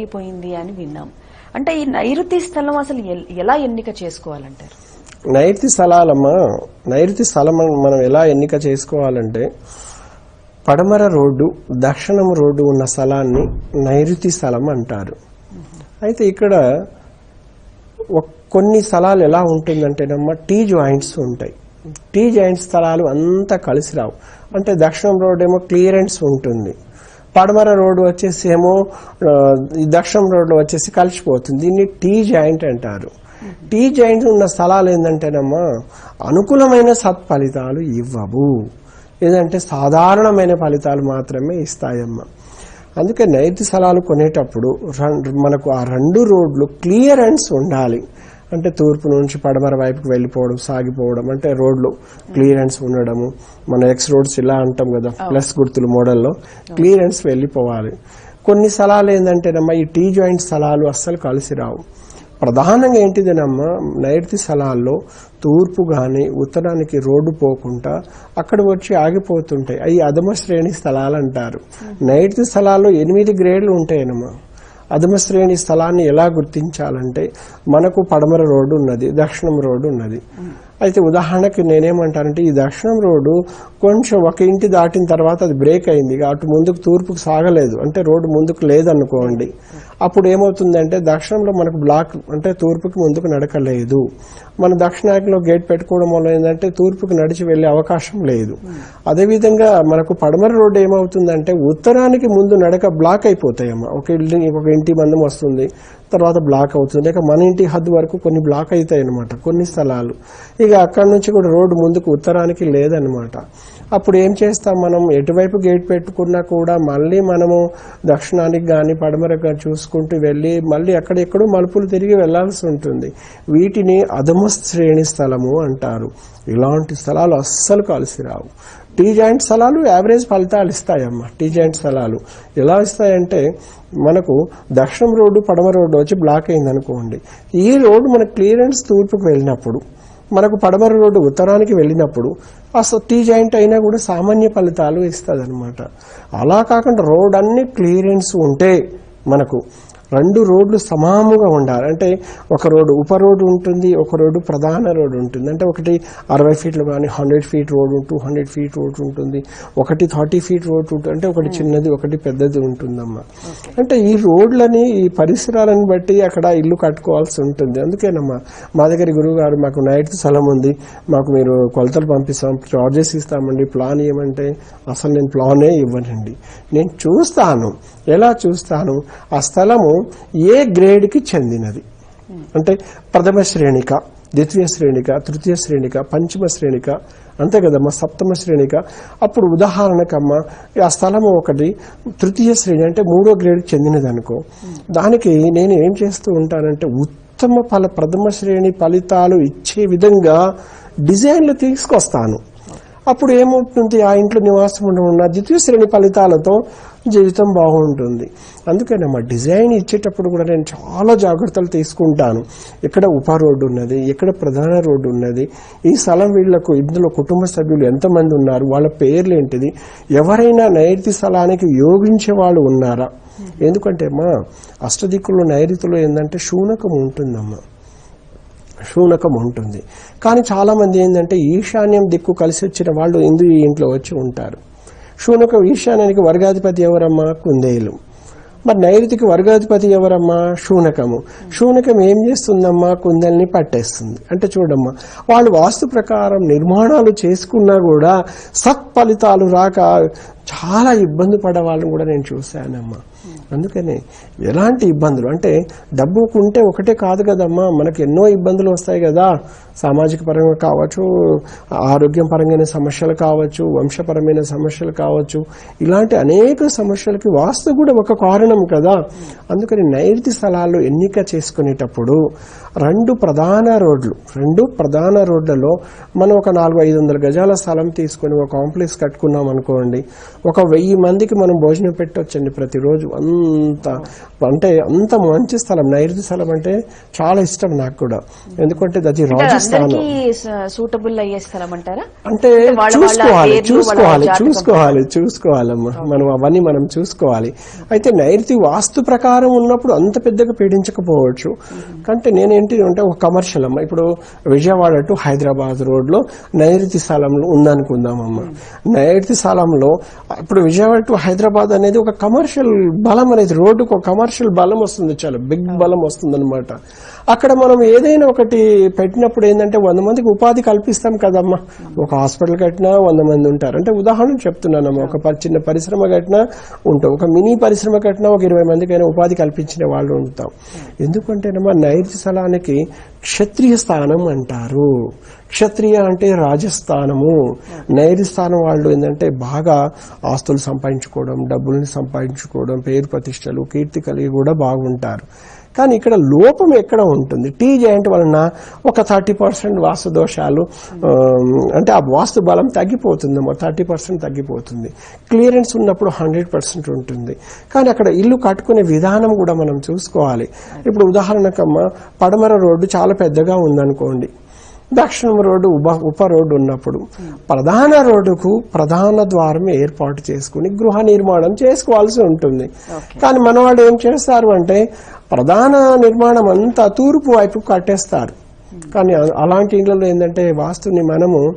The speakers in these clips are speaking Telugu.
అయిపోయింది అని విన్నాం. అంటే ఈ నైరుతి స్థలం అసలు ఎలా ఎన్నిక చేసుకోవాలంటారు? నైరుతి స్థలాలమ్మా నైరుతి స్థలం మనం ఎలా ఎన్నిక చేసుకోవాలంటే పడమర రోడ్డు దక్షిణం రోడ్డు ఉన్న స్థలాన్ని నైరుతి స్థలం అంటారు. అయితే ఇక్కడ కొన్ని స్థలాలు ఎలా ఉంటుందంటేనమ్మా టీ జాయింట్స్ ఉంటాయి. టీ జాయింట్ స్థలాలు అంతా కలిసి రావు. అంటే దక్షిణం రోడ్ ఏమో క్లియరెన్స్ ఉంటుంది. పడమర రోడ్డు వచ్చేసి ఏమో ఈ దక్షిణం రోడ్డు వచ్చేసి కలిసిపోతుంది. దీన్ని టీ జాయింట్ అంటారు. టీ జాయింట్ ఉన్న స్థలాలు ఏంటంటేనమ్మా అనుకూలమైన సత్ఫలితాలు ఇవ్వవు. ఏదంటే సాధారణమైన ఫలితాలు మాత్రమే ఇస్తాయమ్మా. అందుకే నైరుతి స్థలాలు కొనేటప్పుడు రన్- మనకు ఆ రెండు రోడ్లు క్లియరెన్స్ ఉండాలి. అంటే తూర్పు నుంచి పడమర వైపుకి వెళ్ళిపోవడం సాగిపోవడం అంటే రోడ్లు క్లియరెన్స్ ఉండడము. మన ఎక్స్ రోడ్స్ ఇలా అంటాం కదా ప్లస్ గుర్తులు మోడల్లో. క్లియరెన్స్ వెళ్ళిపోవాలి. కొన్ని స్థలాలు ఏంటంటేనమ్మా ఈ టీ జాయింట్ స్థలాలు అస్సలు కలిసి రావు. ప్రధానంగా ఏంటిదేనమ్మా నైరుతి స్థలాల్లో తూర్పు కానీ ఉత్తరానికి రోడ్డు పోకుండా అక్కడ వచ్చి ఆగిపోతుంటాయి. అవి అధమ శ్రేణి స్థలాలు అంటారు. నైరుతి స్థలాల్లో ఎనిమిది గ్రేడ్లు ఉంటాయనమ్మా. అధమశ్రేణి స్థలాన్ని ఎలా గుర్తించాలంటే మనకు పడమర రోడ్డు ఉన్నది దక్షిణం రోడ్డు ఉన్నది. అయితే ఉదాహరణకి నేనేమంటానంటే ఈ దక్షిణం రోడ్డు కొంచెం ఒక ఇంటి దాటిన తర్వాత అది బ్రేక్ అయింది. అటు ముందుకు తూర్పుకు సాగలేదు. అంటే రోడ్డు ముందుకు లేదనుకోండి. అప్పుడు ఏమవుతుందంటే దక్షిణంలో మనకు బ్లాక్ అంటే తూర్పుకి ముందుకు నడకలేదు. మన దక్షిణాకిలో గేట్ పెట్టుకోవడం వల్ల ఏంటంటే తూర్పుకి నడిచి వెళ్ళే అవకాశం లేదు. అదేవిధంగా మనకు పడమర రోడ్డు ఏమవుతుందంటే ఉత్తరానికి ముందు నడక బ్లాక్ అయిపోతాయమ్మా. ఒక ఇల్లు ఒక ఇంటి మందం వస్తుంది తర్వాత బ్లాక్ అవుతుంది. లేక మన ఇంటి హద్దు వరకు కొన్ని బ్లాక్ అవుతాయి అనమాట కొన్ని స్థలాలు. ఇక అక్కడి నుంచి కూడా రోడ్డు ముందుకు ఉత్తరానికి లేదనమాట అప్పుడు ఏం చేస్తాం మనం? ఎటువైపు గేట్ పెట్టుకున్నా కూడా మళ్ళీ మనము దక్షిణానికి కానీ పడమరకు కానీ చేసుకుంటూ వెళ్ళి మళ్ళీ అక్కడెక్కడో మలుపులు తిరిగి వెళ్ళాల్సి ఉంటుంది. వీటిని అధమ శ్రేణి స్థలము అంటారు. ఇలాంటి స్థలాలు అస్సలు కలిసి రావు టీ జాయింట్ స్థలాలు యావరేజ్ ఫలితాలు ఇస్తాయమ్మా. టీ జాయింట్ స్థలాలు ఎలా ఇస్తాయంటే మనకు దక్షిణం రోడ్డు పడమ రోడ్డు వచ్చి బ్లాక్ అయింది అనుకోండి ఈ రోడ్డు మన క్లియరెన్స్ తూర్పుకు వెళ్ళినప్పుడు మనకు పడమర రోడ్డు ఉత్తరానికి వెళ్ళినప్పుడు అసలు టీ జాయింట్ అయినా కూడా సామాన్య ఫలితాలు ఇస్తుంది అనమాట అలా కాకుండా రోడ్ అన్ని క్లియరెన్స్ ఉంటే మనకు రెండు రోడ్లు సమాముగా ఉండాలి. అంటే ఒక రోడ్డు ఉప రోడ్డు ఉంటుంది ఒక రోడ్డు ప్రధాన రోడ్డు ఉంటుంది. అంటే ఒకటి అరవై ఫీట్లు కానీ hundred feet road two hundred feet road ఉంటుంది. ఒకటి థర్టీ ఫీట్ రోడ్ ఉంటుంది. అంటే ఒకటి చిన్నది ఒకటి పెద్దది ఉంటుందమ్మా. అంటే ఈ రోడ్లని ఈ పరిసరాలను బట్టి అక్కడ ఇల్లు కట్టుకోవాల్సి ఉంటుంది. అందుకేనమ్మా మా దగ్గర గురువు గారు మాకు నైట్ స్థలం ఉంది. మాకు మీరు కొలతలు పంపిస్తాం చార్జెస్ ఇస్తామండి ప్లాన్ ఇవ్వమంటే అసలు నేను ప్లానే ఇవ్వనండి. నేను చూస్తాను. ఎలా చూస్తాను? ఆ స్థలము ఏ గ్రేడ్కి చెందినది? అంటే ప్రథమ శ్రేణిక ద్వితీయ శ్రేణిక తృతీయ శ్రేణిక పంచమ శ్రేణిక అంతే కదమ్మా సప్తమ శ్రేణిక. అప్పుడు ఉదాహరణకమ్మా ఆ స్థలం ఒకటి తృతీయ శ్రేణి అంటే మూడో గ్రేడ్కి చెందినది అనుకో దానికి నేను ఏం చేస్తూ ఉంటానంటే ఉత్తమ ఫల ప్రథమ శ్రేణి ఫలితాలు ఇచ్చే విధంగా డిజైన్లు తీసుకొస్తాను. అప్పుడు ఏమవుతుంది ఆ ఇంట్లో నివాసం ఉండడం ఉన్న ద్వితీయ శ్రేణి ఫలితాలతో జీవితం బాగుంటుంది. అందుకేనమ్మా డిజైన్ ఇచ్చేటప్పుడు కూడా నేను చాలా జాగ్రత్తలు తీసుకుంటాను. ఎక్కడ ఉప రోడ్డు ఉన్నది ఎక్కడ ప్రధాన రోడ్డు ఉన్నది ఈ స్థలం వీళ్ళకు ఇందులో కుటుంబ సభ్యులు ఎంతమంది ఉన్నారు వాళ్ళ పేర్లు ఏంటిది ఎవరైనా నైరుతి స్థలానికి యోగించే వాళ్ళు ఉన్నారా? ఎందుకంటే అమ్మా అష్టదిక్కుల్లో నైరుతిలో ఏంటంటే శూనకం ఉంటుందమ్మా. శూనకం ఉంటుంది. కానీ చాలామంది ఏంటంటే ఈశాన్యం దిక్కు కలిసి వచ్చిన వాళ్ళు ఇందు ఈ ఇంట్లో వచ్చి ఉంటారు. శూనకం ఈశాన్యానికి వర్గాధిపతి ఎవరమ్మా? కుందేలు. మరి నైరుతికి వర్గాధిపతి ఎవరమ్మా? శూనకము. శూనకం ఏం చేస్తుందమ్మా? కుందల్ని పట్టేస్తుంది. అంటే చూడమ్మా వాళ్ళు వాస్తు ప్రకారం నిర్మాణాలు చేసుకున్నా కూడా సత్ఫలితాలు రాక చాలా ఇబ్బంది పడే వాళ్ళని కూడా నేను చూశానమ్మా. అందుకని ఎలాంటి ఇబ్బందులు? అంటే డబ్బు ఉంటే ఒకటే కాదు కదమ్మా. మనకు ఎన్నో ఇబ్బందులు వస్తాయి కదా. సామాజిక పరంగా కావచ్చు ఆరోగ్యం పరంగా సమస్యలు కావచ్చు వంశపరమైన సమస్యలు కావచ్చు. ఇలాంటి అనేక సమస్యలకి వాస్తు కూడా ఒక కారణం కదా. అందుకని నైరుతి స్థలాల్లో ఎన్నిక చేసుకునేటప్పుడు రెండు ప్రధాన రోడ్లు రెండు ప్రధాన రోడ్లలో మనం ఒక నాలుగు ఐదు వందల గజాల స్థలం తీసుకొని ఒక కాంప్లెక్స్ కట్టుకున్నాం అనుకోండి ఒక వెయ్యి మందికి మనం భోజనం పెట్టొచ్చండి ప్రతిరోజు. అంత అంటే అంత మంచి స్థలం నైరుతి స్థలం అంటే చాలా ఇష్టం నాకు కూడా. ఎందుకంటే అది రాజస్థాన్ సూటబుల్ అయ్యే స్థలం అంటారా? అంటే చూసుకోవాలి చూసుకోవాలి చూసుకోవాలి చూసుకోవాలమ్మా. మనం అవన్నీ మనం చూసుకోవాలి. అయితే నైరుతి వాస్తు ప్రకారం ఉన్నప్పుడు అంత పెద్దగా పీడించకపోవచ్చు. అంటే నేనేంటి అంటే ఒక కమర్షియల్ అమ్మ. ఇప్పుడు విజయవాడ టు హైదరాబాద్ రోడ్లో నైరుతి స్థలంలో ఉందనుకుందామమ్మా. నైరుతి స్థలంలో ఇప్పుడు విజయవాడ టు హైదరాబాద్ అనేది ఒక కమర్షియల్ బలం అనేది రోడ్డుకు ఒక కమర్షియల్ బలం వస్తుంది చాలా. బిగ్ బలం వస్తుంది అనమాట అక్కడ మనం ఏదైనా ఒకటి పెట్టినప్పుడు ఏంటంటే వంద మందికి ఉపాధి కల్పిస్తాం కదమ్మా. ఒక హాస్పిటల్ కట్టినా వంద మంది ఉంటారు. అంటే ఉదాహరణ చెప్తున్నానమ్మా. ఒక చిన్న పరిశ్రమ కట్టినా ఉంటాం. ఒక మినీ పరిశ్రమ కట్టినా ఒక ఇరవై మందికైనా ఉపాధి కల్పించిన వాళ్ళు ఉంటాం. ఎందుకంటేనమ్మా నైరుతి స్థలానికి క్షత్రియ స్థానం అంటారు. క్షత్రియ అంటే రాజస్థానము. నైరిస్థానం వాళ్ళు ఏంటంటే బాగా ఆస్తులు సంపాదించుకోవడం డబ్బుల్ని సంపాదించుకోవడం పేరు ప్రతిష్టలు కీర్తి కలిగి కూడా బాగుంటారు. కానీ ఇక్కడ లోపం ఎక్కడ ఉంటుంది? టీ జాయింట్ వలన ఒక థర్టీ పర్సెంట్ వాస్తు దోషాలు అంటే ఆ వాస్తు బలం తగ్గిపోతుంది థర్టీ పర్సెంట్ తగ్గిపోతుంది. క్లియరెన్స్ ఉన్నప్పుడు హండ్రెడ్ పర్సెంట్ ఉంటుంది. కానీ అక్కడ ఇల్లు కట్టుకునే విధానం కూడా మనం చూసుకోవాలి. ఇప్పుడు ఉదాహరణకమ్మ పడమర రోడ్డు చాలా పెద్దగా ఉందనుకోండి. దక్షిణం రోడ్డు ఉప ఉప రోడ్డు ఉన్నప్పుడు ప్రధాన రోడ్డుకు ప్రధాన ద్వారం ఏర్పాటు చేసుకుని గృహ నిర్మాణం చేసుకోవాల్సి ఉంటుంది. కానీ మన వాళ్ళు ఏం చేస్తారు అంటే ప్రధాన నిర్మాణం అంతా తూర్పు వైపు కట్టేస్తారు. కానీ అ- అలాంటి ఇళ్ళలో ఏంటంటే వాస్తుని మనము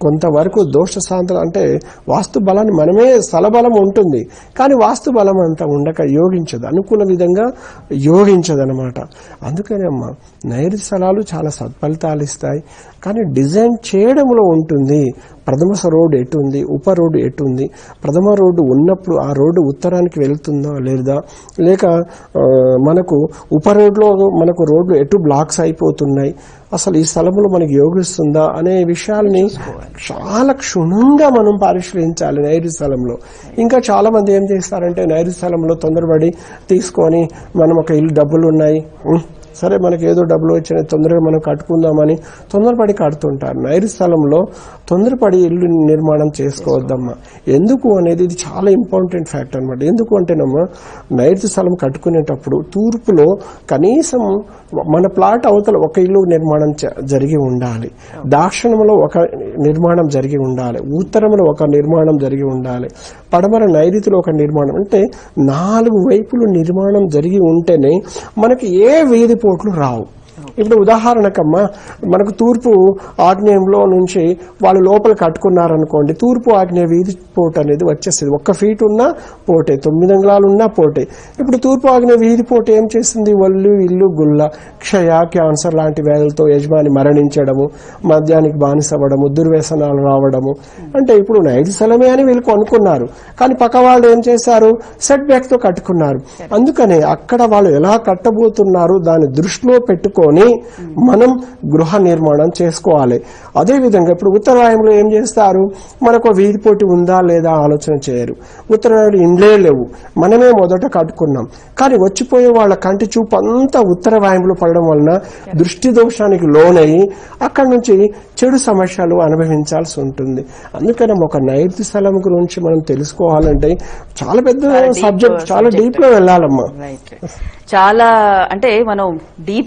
కొంతవరకు దోష శాంతం అంటే వాస్తు బలాన్ని మనమే సలబలం ఉంటుంది. కానీ వాస్తు బలం అంతా ఉండక యోగించదు. అనుకున్న విధంగా యోగించదనమాట. అందుకనే అమ్మ నైరుతి స్థలాలు చాలా సత్ఫలితాలు ఇస్తాయి. కానీ డిజైన్ చేయడంలో ఉంటుంది. ప్రథమ స రోడ్డు ఎటు ఉంది? ఉప రోడ్డు ఎటు ఉంది? ప్రథమ రోడ్డు ఉన్నప్పుడు ఆ రోడ్డు ఉత్తరానికి వెళ్తుందా లేదా? లేక మనకు ఉప రోడ్లో మనకు రోడ్లు ఎటు బ్లాక్స్ అయిపోతున్నాయి? అసలు ఈ స్థలంలో మనకి యోగిస్తుందా అనే విషయాల్ని చాలా క్షుణ్ణంగా మనం పరిశీలించాలి నైరు స్థలంలో. ఇంకా చాలా మంది ఏం చేస్తారంటే నైరు స్థలంలో తొందరపడి తీసుకొని మనం ఒక ఇల్లు డబ్బులు ఉన్నాయి. సరే మనకి ఏదో డబ్బులు వచ్చిన తొందరగా మనం కట్టుకుందామని తొందరపడి కడుతుంటారు. నైరు స్థలంలో తొందరపడి ఇల్లు నిర్మాణం చేసుకోవద్దమ్మా. ఎందుకు అనేది ఇది చాలా ఇంపార్టెంట్ ఫ్యాక్ట్ అనమాట ఎందుకు అంటేనమ్మా నైరుతి స్థలం కట్టుకునేటప్పుడు తూర్పులో కనీసం మన ప్లాట్ అవతల ఒక ఇల్లు నిర్మాణం జరిగి ఉండాలి. దాక్షిణంలో ఒక నిర్మాణం జరిగి ఉండాలి. ఉత్తరంలో ఒక నిర్మాణం జరిగి ఉండాలి. పడమర నైరుతిలో ఒక నిర్మాణం. అంటే నాలుగు వైపులు నిర్మాణం జరిగి ఉంటేనే మనకి ఏ వీధి పోట్లు రావు ఇప్పుడు ఉదాహరణకమ్మా మనకు తూర్పు ఆగ్నేయంలో నుంచి వాళ్ళు లోపల కట్టుకున్నారనుకోండి తూర్పు ఆగ్నేయ వీధి పోటు అనేది వచ్చేస్తుంది. ఒక్క ఫీట్ ఉన్నా పోటే తొమ్మిది అంగుళాలు ఉన్నా పోటే. ఇప్పుడు తూర్పు ఆగ్నేయ వీధి పోటు ఏం చేస్తుంది? ఒళ్ళు ఇల్లు గుల్ల క్షయ క్యాన్సర్ లాంటి వ్యాధులతో యజమాని మరణించడము మద్యానికి బానిసవ్వడము దుర్వ్యసనాలు రావడము. అంటే ఇప్పుడు నైటి స్థలమే అని వీళ్ళు కొనుక్కున్నారు కానీ పక్క వాళ్ళు ఏం చేశారు? సెట్ బ్యాక్తో కట్టుకున్నారు అందుకనే అక్కడ వాళ్ళు ఎలా కట్టబోతున్నారు? దాన్ని దృష్టిలో పెట్టుకొని మనం గృహ నిర్మాణం చేసుకోవాలి. అదే విధంగా ఇప్పుడు ఉత్తరాయంలో ఏం చేస్తారు? మనకు వీధి పోటీ ఉందా లేదా ఆలోచన చేయరు. ఉత్తరాయంలో ఇండ్లే లేవు. మనమే మొదట కట్టుకున్నాం. కానీ వచ్చిపోయే వాళ్ళ కంటి చూపు అంతా ఉత్తర వాయువులో పడడం వలన దృష్టి దోషానికి లోనయ్యి అక్కడి నుంచి చెడు సమస్యలు అనుభవించాల్సి ఉంటుంది. అందుకని ఒక నైరుతి స్థలం గురించి మనం తెలుసుకోవాలంటే చాలా పెద్ద సబ్జెక్ట్ చాలా. డీప్లో వెళ్ళాలమ్మా. చాలా అంటే మనం డీప్